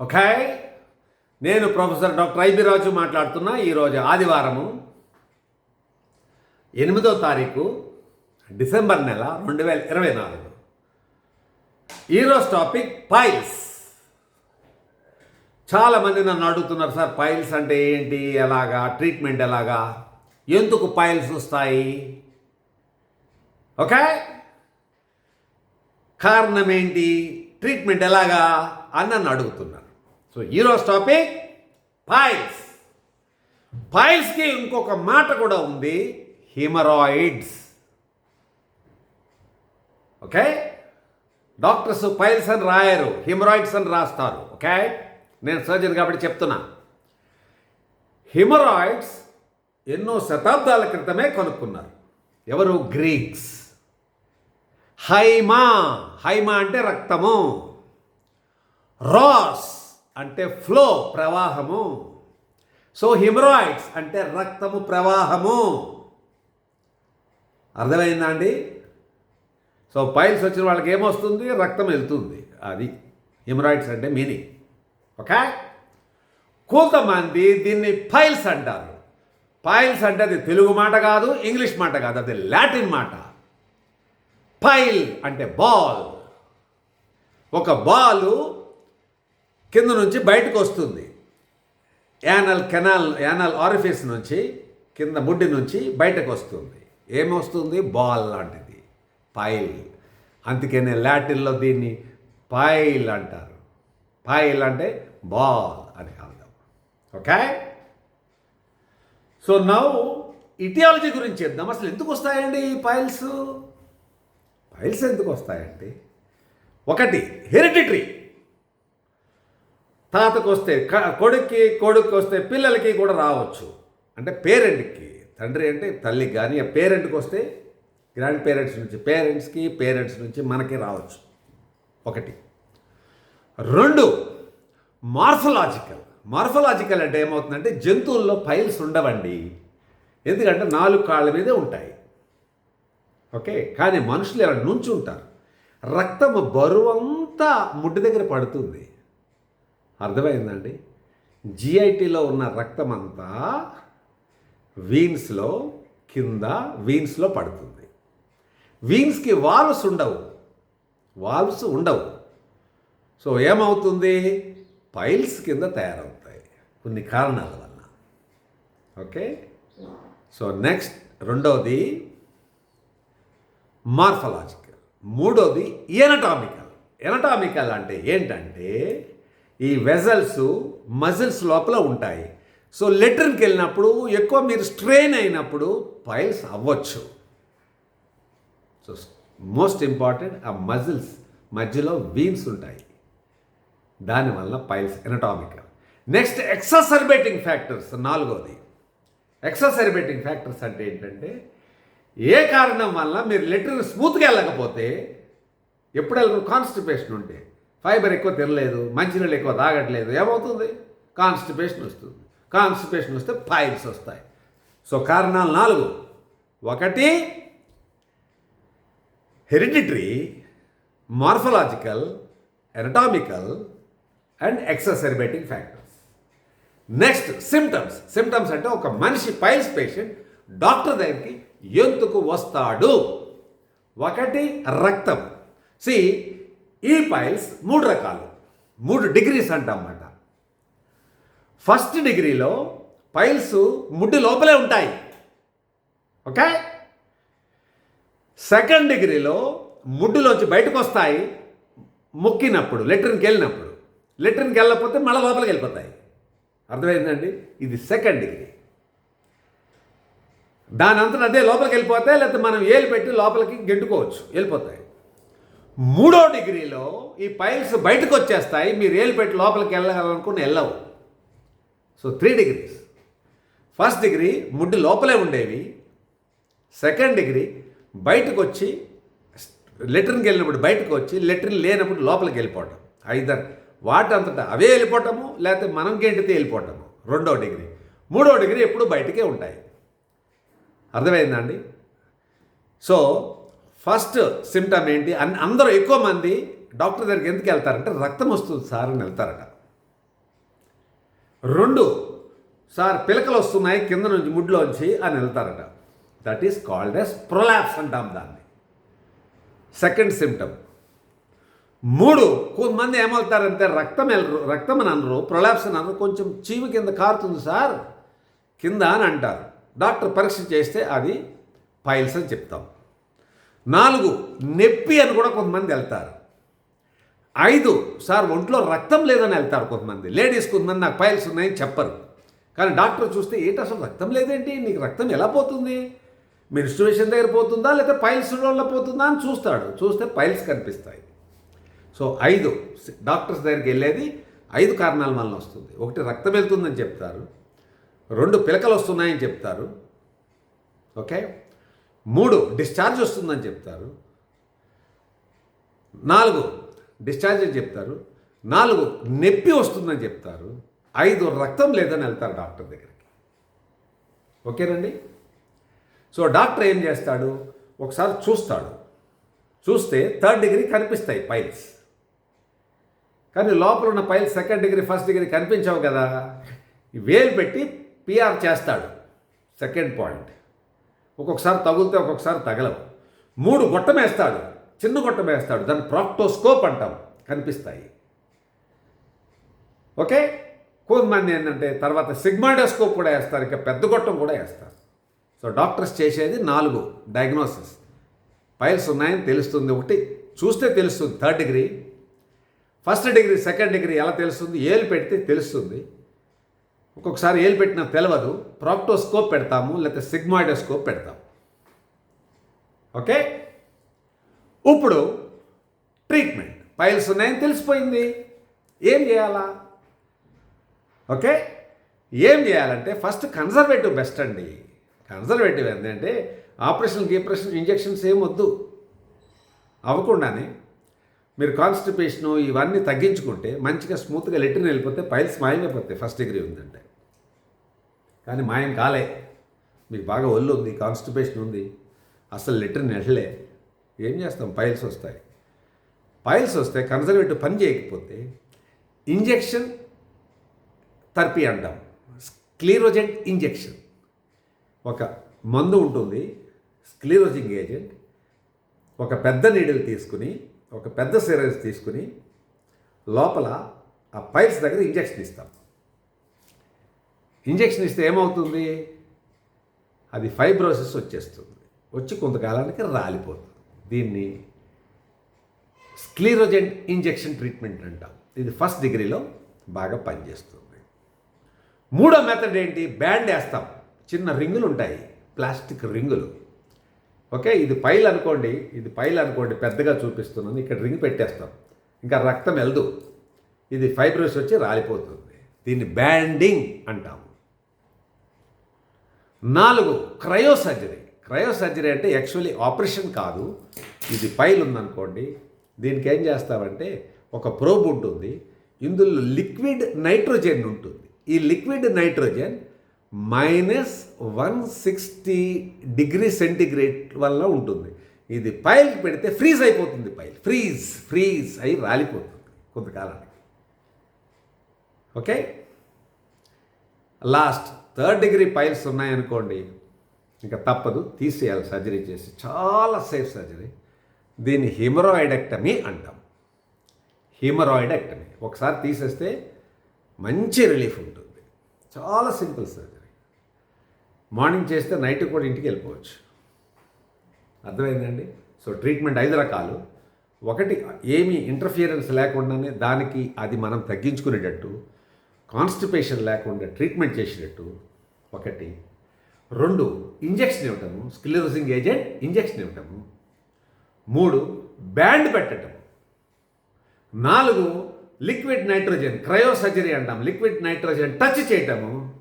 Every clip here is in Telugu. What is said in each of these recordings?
ఓకే? నేను ప్రొఫెసర్ డాక్టర్ ఐబిరాజు మాట్లాడుతున్నా ఈరోజు ఆదివారము ఎనిమిదో తారీఖు డిసెంబర్ నెల రెండు వేల ఇరవై నాలుగు. ఈరోజు టాపిక్ పైల్స్ చాలామంది నన్ను అడుగుతున్నారు సార్ పైల్స్ అంటే ఏంటి? ఎలాగా? ట్రీట్మెంట్ ఎలాగా? ఎందుకు పైల్స్ వస్తాయి? ఓకే? కారణం ఏంటి? ట్రీట్మెంట్ ఎలాగా? అని నన్ను అడుగుతున్నారు. సో ఈరోజు టాపిక్ పైల్స్ పైల్స్కి ఇంకొక మాట కూడా ఉంది హిమరాయిడ్స్ ఓకే డాక్టర్స్ పైల్స్ అని రాయరు హిమరాయిడ్స్ అని రాస్తారు. ఓకే నేను సర్జన్ కాబట్టి చెప్తున్నా. హిమరాయిడ్స్ ఎన్నో శతాబ్దాల క్రితమే కనుక్కున్నారు. ఎవరు? గ్రీక్స్ హైమా హైమా అంటే రక్తము. రాస్ అంటే ఫ్లో ప్రవాహము. సో హిమరాయిడ్స్ అంటే రక్తము ప్రవాహము. అర్థమైందా అండి? సో పైల్స్ వచ్చిన వాళ్ళకి ఏమొస్తుంది? రక్తం వెళ్తుంది. అది హిమరాయిడ్స్ అంటే మీనింగ్ ఓకే కొంతమంది దీన్ని పైల్స్ అంటారు. పైల్స్ అంటే అది తెలుగు మాట కాదు ఇంగ్లీష్ మాట కాదు అది లాటిన్ మాట. పైల్ అంటే బాల్. ఒక బాలు కింద నుంచి బయటకు వస్తుంది. యానల్ కెనాల్ యానల్ ఆరిఫిస్ నుంచి కింద ముడ్డి నుంచి బయటకు వస్తుంది. ఏమొస్తుంది బాల్ లాంటిది. పైల్. అందుకనే లాటిన్లో దీన్ని పైల్ అంటారు. పైల్ అంటే బాల్ అని అర్థం. ఓకే? సో నౌ ఇటియాలజీ గురించి చెప్దాం అసలు ఎందుకు వస్తాయండి ఈ పైల్స్? పైల్స్ ఎందుకు వస్తాయండి ఒకటి హెరిడిటరీ. తాతకు వస్తే క- కొడుక్కి వస్తే పిల్లలకి కూడా రావచ్చు. అంటే పేరెంట్కి. తండ్రి అంటే తల్లికి కానీ ఆ పేరెంట్కి వస్తే గ్రాండ్ పేరెంట్స్ నుంచి పేరెంట్స్కి పేరెంట్స్ నుంచి మనకి రావచ్చు. ఒకటి. రెండు మార్ఫలాజికల్. మార్ఫలాజికల్ అంటే ఏమవుతుందంటే జంతువుల్లో ఫైల్స్ ఉండవండి. ఎందుకంటే నాలుగు కాళ్ళ మీదే ఉంటాయి. ఓకే? కానీ మనుషులు ఇలా నుంచి ఉంటారు రక్తము బరువంతా ముడ్డి దగ్గర పడుతుంది. అర్థమైందండి? జిఐటీలో ఉన్న రక్తం అంతా వీన్స్లో కింద వీన్స్లో పడుతుంది. వీన్స్కి వాల్వ్స్ ఉండవు. వాల్వ్స్ ఉండవు. సో ఏమవుతుంది? పైల్స్ కింద తయారవుతాయి. కొన్ని కారణాల వల్ల ఓకే సో నెక్స్ట్ రెండవది మార్ఫలాజికల్ మూడోది ఎనటామికల్ ఎనటామికల్ అంటే ఏంటంటే ఈ వెజల్స్ మజిల్స్ లోపల ఉంటాయి. సో లెటర్కి వెళ్ళినప్పుడు ఎక్కువ మీరు స్ట్రెయిన్ అయినప్పుడు పైల్స్ అవ్వచ్చు. సో మోస్ట్ ఇంపార్టెంట్ ఆ మజిల్స్ మధ్యలో వీన్స్ ఉంటాయి. దానివల్ల piles anatomical next exacerbating factors నాలుగోది. ఎక్ససర్బేటింగ్ ఫ్యాక్టర్స్ అంటే ఏంటంటే ఏ కారణం వల్ల మీరు లెటర్ స్మూత్గా వెళ్ళకపోతే ఎప్పుడు వెళ్ళరు? కాన్స్టిపేషన్ ఉంటే. ఫైబర్ ఎక్కువ తినలేదు మంచినీళ్ళు ఎక్కువ తాగట్లేదు. ఏమవుతుంది? కాన్స్టిపేషన్ వస్తుంది. కాన్స్టిపేషన్ వస్తే పైల్స్ వస్తాయి. సో కారణాలు నాలుగు. ఒకటి hereditary morphological anatomical and exacerbating factors next symptoms symptoms అంటే ఒక మనిషి పైల్స్ పేషెంట్ డాక్టర్ దగ్గరికి ఎందుకు వస్తాడు? ఒకటి రక్తం. సి ఈ పైల్స్ మూడు రకాలు. మూడు డిగ్రీస్ అంటన్నమాట ఫస్ట్ డిగ్రీలో పైల్స్ ముడ్డి లోపలే ఉంటాయి. ఓకే? సెకండ్ డిగ్రీలో ముడ్డులోంచి బయటకు వస్తాయి మొక్కినప్పుడు లెటర్కి వెళ్ళినప్పుడు. లెటర్కి వెళ్ళకపోతే మళ్ళీ లోపలికి వెళ్ళిపోతాయి. అర్థమైందండి? ఇది సెకండ్ డిగ్రీ. దాని అంతా అదే లోపలికి వెళ్ళిపోతే లేకపోతే మనం ఏలు పెట్టి లోపలికి గెంటుకోవచ్చు. వెళ్ళిపోతాయి. మూడో డిగ్రీలో ఈ పైల్స్ బయటకు వచ్చేస్తాయి. మీరు ఏలు పెట్టి లోపలికి వెళ్ళాలనుకుని వెళ్ళవు. So three degrees first degree ముడ్డు లోపలే ఉండేవి. సెకండ్ డిగ్రీ బయటకు వచ్చి లెటర్కి వెళ్ళినప్పుడు బయటకు వచ్చి లెటర్ని లేనప్పుడు లోపలికి వెళ్ళిపోవటం. ఐదర్ వాటి అంతటా అవే వెళ్ళిపోవటము లేకపోతే మనం గెంటితే వెళ్ళిపోవటము. రెండో డిగ్రీ. మూడో డిగ్రీ ఎప్పుడు బయటకే ఉంటాయి. అర్థమైందండి సో ఫస్ట్ సిమ్టమ్ ఏంటి? అన్ అందరూ ఎక్కువ మంది డాక్టర్ దగ్గరికి ఎందుకు వెళ్తారంటే రక్తం వస్తుంది సార్ అని వెళ్తారట. రెండు సార్ పిలకలు వస్తున్నాయి కింద నుంచి ముడ్లోంచి అని వెళ్తారట. That is called as prolapse అంటాం దాన్ని. సెకండ్ సిమ్టమ్ మూడు కొంతమంది ఏమవుతారంటే రక్తం వెళ్ళరు రక్తం అని అనరు ప్రొలాప్స్ అని అనరు కొంచెం చీవి కింద కారుతుంది సార్ కింద అని అంటారు. డాక్టర్ పరీక్ష చేస్తే అది పైల్స్ అని చెప్తాం. నాలుగు నొప్పి అని కూడా కొంతమంది వెళ్తారు. ఐదు సార్ ఒంట్లో రక్తం లేదని వెళ్తారు కొంతమంది. లేడీస్ కొంతమంది నాకు పైల్స్ ఉన్నాయని చెప్పరు. కానీ డాక్టర్ చూస్తే ఏంటి అసలు రక్తం లేదేంటి? నీకు రక్తం ఎలా పోతుంది? మినిస్ట్రేషన్ దగ్గర పోతుందా? లేకపోతే పైల్స్ వల్ల పోతుందా అని చూస్తాడు. చూస్తే పైల్స్ కనిపిస్తాయి. సో ఐదు డాక్టర్స్ దగ్గరికి వెళ్ళేది ఐదు కారణాల వలన వస్తుంది. ఒకటి రక్తం వెళ్తుందని చెప్తారు. రెండు పిలకలు వస్తున్నాయని చెప్తారు. ఓకే? మూడు డిశ్చార్జ్ వస్తుందని చెప్తారు. నాలుగు డిశ్చార్జ్ అని చెప్తారు. నాలుగు నొప్పి వస్తుందని చెప్తారు. ఐదు రక్తం లేదని వెళ్తారు డాక్టర్ దగ్గరికి. ఓకేనండి? సో డాక్టర్ ఏం చేస్తాడు? ఒకసారి చూస్తాడు. చూస్తే థర్డ్ డిగ్రీ కనిపిస్తాయి పైల్స్. కానీ లోపల ఉన్న piles second degree first degree కనిపించవు కదా. వేలు పెట్టి పిఆర్ చేస్తాడు సెకండ్ పాయింట్. ఒక్కొక్కసారి తగులుతే ఒక్కొక్కసారి తగలవు. మూడు గొట్టం వేస్తాడు చిన్న గొట్టం వేస్తాడు దాన్ని ప్రాక్టోస్కోప్ అంటాం కనిపిస్తాయి. ఓకే? కొంతమంది ఏంటంటే తర్వాత సిగ్మాడోస్కోప్ కూడా వేస్తారు ఇంకా పెద్ద గొట్టం కూడా వేస్తారు. సో డాక్టర్స్ చేసేది నాలుగు డయాగ్నోసిస్ పైల్స్ ఉన్నాయని తెలుస్తుంది ఒకటి చూస్తే తెలుస్తుంది third degree first degree second degree ఎలా తెలుస్తుంది? ఏలు పెడితే తెలుస్తుంది. ఒక్కొక్కసారి ఏలు పెట్టినా తెలియదు ప్రాక్టోస్కోప్ పెడతాము లేకపోతే సిగ్మాయిడోస్కోప్ పెడతాము. ఓకే? ఇప్పుడు ట్రీట్మెంట్. పైల్స్ ఉన్నాయని తెలిసిపోయింది. ఏం చేయాలా? ఓకే? ఏం చేయాలంటే ఫస్ట్ కన్జర్వేటివ్ బెస్ట్ అండి. కన్జర్వేటివ్ ఏంటంటే ఆపరేషన్ గీపరేషన్ ఇంజెక్షన్స్ ఏం వద్దు. అవ్వకుండానే మీరు కాన్స్టిపేషను ఇవన్నీ తగ్గించుకుంటే మంచిగా స్మూత్గా లెట్రిన్ వెళ్ళిపోతే పైల్స్ మాయమైపోతాయి. ఫస్ట్ డిగ్రీ ఉందంటే. కానీ మాయం కాలే. మీకు బాగా ఒళ్ళు ఉంది కాన్స్టిపేషన్ ఉంది. అసలు లెటర్ నెట్టలే ఏం చేస్తాం? పైల్స్ వస్తాయి. పైల్స్ వస్తే కన్జర్వేటివ్ పని చేయకపోతే ఇంజెక్షన్ థెరపీ అంటాం. స్క్లీరోజెంట్ ఇంజెక్షన్ ఒక మందు ఉంటుంది స్క్లీరోజింగ్ ఏజెంట్ ఒక పెద్ద నీడిల్ తీసుకుని ఒక పెద్ద సిరస్ తీసుకుని లోపల ఆ పైల్స్ దగ్గర ఇంజెక్షన్ ఇస్తాం. ఇంజెక్షన్ ఇస్తే ఏమవుతుంది? అది ఫైబ్రోసిస్ వచ్చేస్తుంది. వచ్చి కొంతకాలానికి రాలిపోతుంది. దీన్ని స్క్లీరోజెంట్ ఇంజెక్షన్ ట్రీట్మెంట్ అంటాం. ఇది ఫస్ట్ డిగ్రీలో బాగా పనిచేస్తుంది. మూడో మెథడ్ ఏంటి? బ్యాండ్ వేస్తాం. చిన్న రింగులు ఉంటాయి ప్లాస్టిక్ రింగులు. ఓకే? ఇది పైల్ అనుకోండి. ఇది పైల్ అనుకోండి. పెద్దగా చూపిస్తున్నాను. ఇక్కడ రింగ్ పెట్టేస్తాం. ఇంకా రక్తం వెళ్దు. ఇది ఫైబ్రోస్ వచ్చి రాలిపోతుంది. దీన్ని బ్యాండింగ్ అంటాం నాలుగు క్రయో సర్జరీ క్రయో సర్జరీ అంటే యాక్చువల్లీ ఆపరేషన్ కాదు. ఇది పైల్ ఉందనుకోండి. దీనికి ఏం చేస్తామంటే ఒక ప్రోబ్ ఉంటుంది. ఇందులో లిక్విడ్ నైట్రోజన్ ఉంటుంది. ఈ liquid nitrogen minus one sixty degree centigrade వల్ల ఉంటుంది. ఇది పైల్ పెడితే ఫ్రీజ్ అయిపోతుంది పైల్ ఫ్రీజ్ ఫ్రీజ్ అయి రాలిపోతుంది కొంతకాలానికి. Okay? Last. Third degree piles ఉన్నాయనుకోండి ఇంకా తప్పదు తీసేయాలి సర్జరీ చేసి. చాలా సేఫ్ సర్జరీ. దీన్ని హిమరాయిడెక్టమీ అంటాం. హిమరాయిడెక్టమీ. ఒకసారి తీసేస్తే మంచి రిలీఫ్ ఉంటుంది. చాలా సింపుల్ సర్జరీ. మార్నింగ్ చేస్తే నైట్ కూడా ఇంటికి వెళ్ళిపోవచ్చు. అర్థమైందండి? సో ట్రీట్మెంట్ ఐదు రకాలు. ఒకటి ఏమీ ఇంటర్ఫియరెన్స్ లేకుండానే దానికి అది మనం తగ్గించుకునేటట్టు కాన్స్టిపేషన్ లేకుండా ట్రీట్మెంట్ చేసినట్టు ఒకటి. రెండు ఇంజెక్షన్ ఇవ్వటము స్కిల్లరోసింగ్ ఏజెంట్ ఇంజెక్షన్ ఇవ్వటము. మూడు బ్యాండ్ పెట్టడం నాలుగు లిక్విడ్ నైట్రోజన్ క్రయోసర్జరీ అంటాం. లిక్విడ్ నైట్రోజన్ టచ్ చేయటము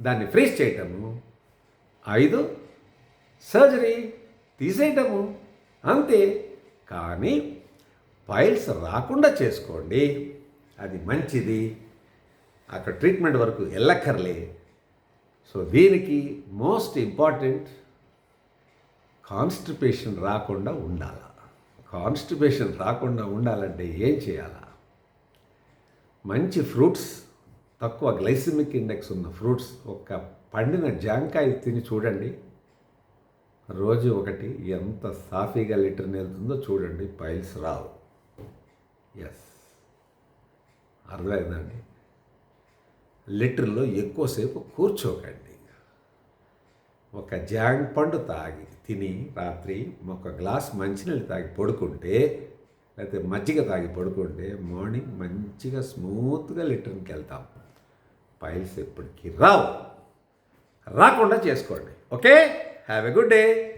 దాన్ని ఫ్రీజ్ చేయటము. ఐదు సర్జరీ తీసేయటము. అంతే. కానీ పైల్స్ రాకుండా చేసుకోండి. అది మంచిది. అక్కడ ట్రీట్మెంట్ వరకు వెళ్ళక్కర్లే సో దీనికి మోస్ట్ ఇంపార్టెంట్ కాన్స్టిపేషన్ రాకుండా ఉండాల. కాన్స్టిపేషన్ రాకుండా ఉండాలంటే ఏం చేయాలా? మంచి ఫ్రూట్స్ తక్కువ గ్లైసిమిక్ ఇండెక్స్ ఉన్న ఫ్రూట్స్ ఒక పండిన జాంకాయ తిని చూడండి. రోజు ఒకటి ఎంత సాఫీగా లీటర్ వెళ్తుందో చూడండి పైల్స్ రావు. ఎస్ అర్థమైందండి లిటర్లో ఎక్కువసేపు కూర్చోకండి. ఒక జాంగ్ పండు తాగి తిని రాత్రి ఒక గ్లాస్ మంచినీళ్ళు తాగి పడుకుంటే లేకపోతే మజ్జిగ తాగి పడుకుంటే మార్నింగ్ మంచిగా స్మూత్గా లిటర్కి వెళ్తాం. పైల్స్ ఎప్పటికీ రావు. రాకుండా చేసుకోండి. Okay? Have a good day.